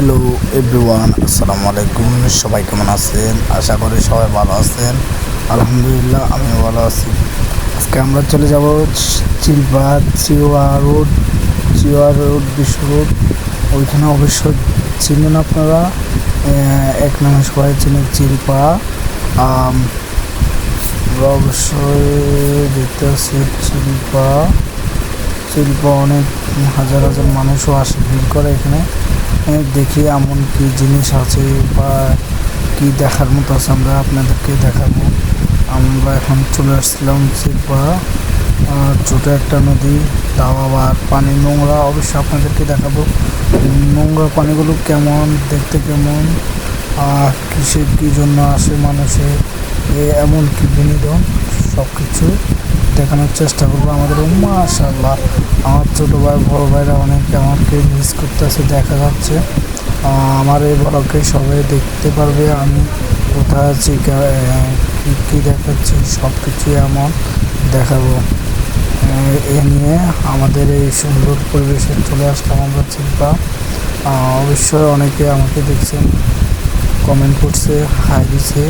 Hello everyone আসসালামু আলাইকুম সবাই কেমন আছেন? আশা করি সবাই ভালো আছেন। আলহামদুলিল্লাহ আমি ভালো আছি। আজকে আমরা চলে যাব চিলবা চিওয়া রোড চিওয়া রোড, বিশ্ব রোড। ওইখানে অবশ্য চিনেন আপনারা। এক নামে সবাই চিনেন চিলপা। আমরা অবশ্যই দেখতে পাচ্ছি চিলপা। শিল্প অনেক হাজার হাজার মানুষও আসে, ভিড় করে এখানে। দেখি এমন কি জিনিস আছে বা কি দেখার মতো আছে, আমরা আপনাদেরকে দেখাবো। আমরা এখন চলে আসছিলাম শিল্পা ছোট একটা নদী, তাও আবার পানি নোংরা, অবশ্যই আপনাদেরকে দেখাবো। নোংরা পানিগুলো কেমন, দেখতে কেমন, আর কিসের কী জন্য আসে মানুষের এমন কি বিনোদন? কিছু দেখানোর চেষ্টা করব আমাদের। মাশাল্লাহ আমার ছোটো ভাই, বড় ভাইরা অনেকে আমাকে মিস করতেছে, দেখা যাচ্ছে। আমার এই বড়কে সবাই দেখতে পারবে, আমি কোথায় আছি, কী কী দেখাচ্ছি সব কিছুই এমন দেখাবো এ নিয়ে আমাদের এই সুন্দর পরিবেশে চলে আসলাম আমরা চিন্তা। অবশ্যই অনেকে আমাকে দেখছেন কমেন্ট করছে, হাই দিছে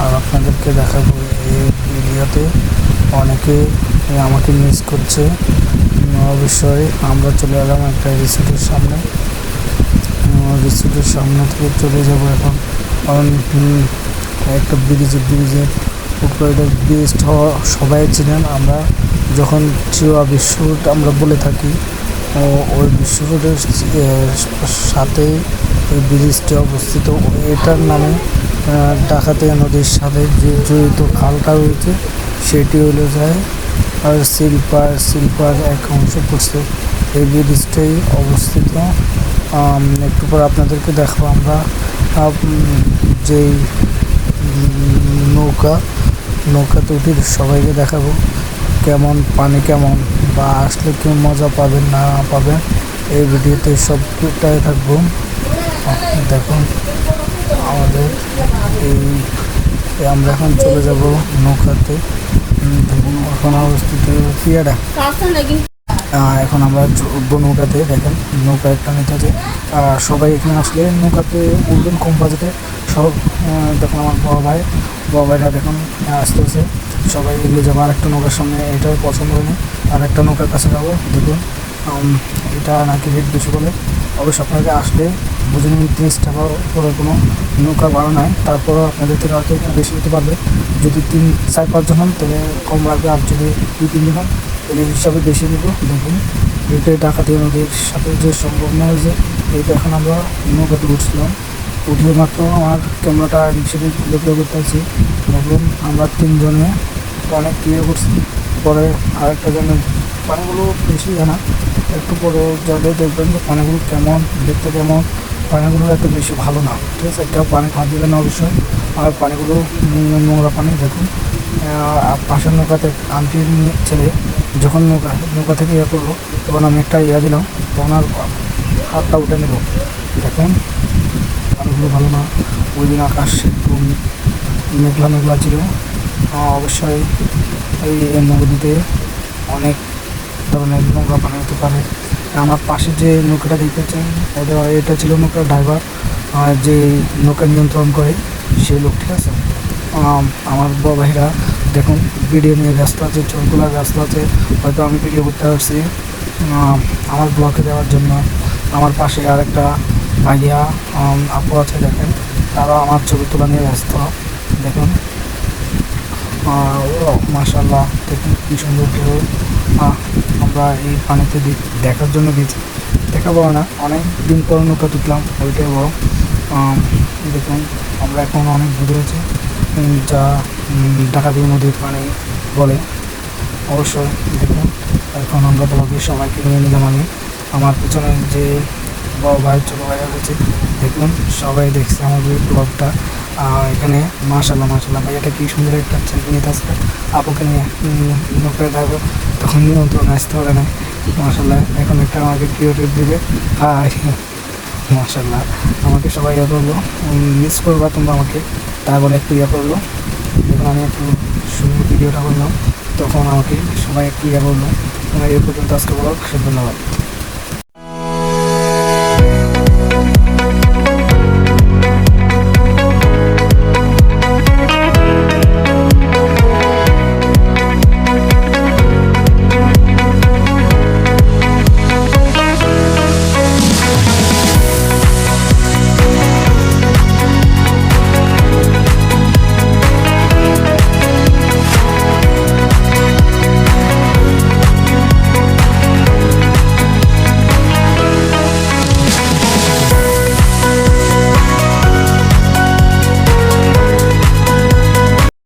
আর আপনাদেরকে দেখাবো এই ভিডিওতে। অনেকে আমাকে মিস করছে। অবশ্যই আমরা চলে এলাম একটা রিসোর্টের সামনে। রিসোর্টের সামনে থেকে চলে যাব এখন। কারণ একটা ব্রিজ ব্রিজের উপরে ব্রিজ সবাই ছিলেন আমরা যখন চিওয়া বিশ্বরোড আমরা বলে থাকি ওই বিশ্বরোডের সাথে এই ব্রিজটি অবস্থিত। এটার নামে ডাকাতিয়া নদীর সাথে যে জড়িত খালটা রয়েছে, সেটি হলো যায় আর শিল্পার শিল্পার এক অংশ পড়ছে এই ব্রিজটাই অবস্থিত। একটু পর আপনাদেরকে দেখাবো আমরা যেই নৌকা, নৌকাতে উঠে সবাইকে দেখাবো কেমন, পানি কেমন, বা আসলে কেউ মজা পাবেন না পাবেন, এই ভিডিওতে সবটাই থাকব। দেখুন, আমাদের এই আমরা এখন চলে যাব নৌকাতে। এখন অবস্থিত পিয়াডা এখন আমরা উঠবো নৌকাতে, দেখেন নৌকা একটা নিতে আর সবাই এখানে আসলে নৌকাতে উঠবেন কম বাজেটে। সব দেখুন, আমার বড় ভাই, বড় ভাইরা দেখুন আসতেছে সবাই এগুলো যাব। আর একটা নৌকার সামনে এটাও পছন্দ হয়নি। আর একটা নৌকার কাছে যাব, দেখুন এটা নাকি রেট বেশি বলে। অবশ্য আপনাকে আসলে বুঝে নেবেন তিরিশ টাকা করে কোনো নৌকা ভাড়া নাই। তারপরও আপনাদের থেকে হয়তো একটু বেশি নিতে পারবে। যদি তিন, চার পাঁচজন হন তাহলে কম লাগবে। আর যদি দুই তিনজন হন, তাহলে হিসাবে বেশি নেব। দেখুন এটা ডাকাতি নদীর সাথে যে সম্ভাবনা হয়েছে এইটা এখন আমরা নৌকাতে উঠছিলাম। উঠে মাত্র আমার ক্যামেরাটা হিসেবে লক্ষ্য করতে পারছি দেখুন, আমরা তিনজনে অনেক ক্লিয়ার করছি। পরে আরেকটা জন্য পানিগুলো বেশি জানা একটু পরে জলে দেখবেন যে পানিগুলো কেমন, দেখতে কেমন পানিগুলো এত বেশি ভালো না, ঠিক আছে? একটা পানি খাওয়া না অবশ্যই। আর পানিগুলো নোংরা- পানি, দেখুন। পাশের নৌকাতে আন্টির ছেলে, যখন নৌকা নৌকা থেকে ইয়ে করল, তখন আমি একটা ইয়া দিলাম, তখন আর হাতটা উঠে নেব দেখুন, পানিগুলো ভালো না। ওই দিন আকাশ একটু মেঘলা মেঘলা ছিল। অবশ্যই এই নদীতে অনেক ধরনের নোংরা পানি হতে পারে। আমার পাশে যে নৌকাটা দেখতেছেন এটা ছিল নৌকার ড্রাইভার যে নৌকা নিয়ন্ত্রণ করে সেই লোক ঠিক আছে আমার বড় ভাইরা দেখুন ভিডিও নিয়ে ব্যস্ত আছে ছবি তোলার ব্যস্ত আছে হয়তো আমি ভিডিও করতে পারছি। আমার ব্লগে দেওয়ার জন্য। আমার পাশে আরেকটা ভাইয়া আপু আছে দেখেন তারা আমার ছবি তোলা নিয়ে ব্যস্ত। দেখুন। মাশাল্লাহ দেখুন কি সুন্দর আহ, আমরা এই পানিতে দেখার জন্য গেছি দেখাবো না, অনেক দিন পর নৌকা তুললাম, ওইটাই বড়। দেখুন, আমরা এখন অনেক দূরে আছি। যা ডাকাতি নদীর পানি বলে। অবশ্যই দেখুন, এখন আমরা ব্লগে সবাইকে নিয়ে নিলাম আমি। আমার পিছনে যে বড় ভাই, ছোটো ভাইরা রয়েছে, দেখুন, সবাই দেখছে আমাদের ব্লগটা। এখানে মাশাল্লাহ মাশাল্লাহ এটা কি সুন্দর একটা সেলফি নিতে আসবে আপুকে নিয়ে নৌকায় থাকব তখন নিয়ন্ত্রণ আসতে পারে না। মাশাল্লাহ এখন একটা আমাকে ক্রিয়েটিভ দিবে। হাই মাশাল্লাহ আমাকে সবাই ইয়ে করল মিস করবা তোমরা আমাকে বলে একটু ইয়ে করল। যখন আমি একটু সুন্দর ভিডিওটা করলাম, তখন আমাকে সবাই একটু ইয়ে করল। তোমরা এই পর্যন্ত আজকে বলো ধন্যবাদ।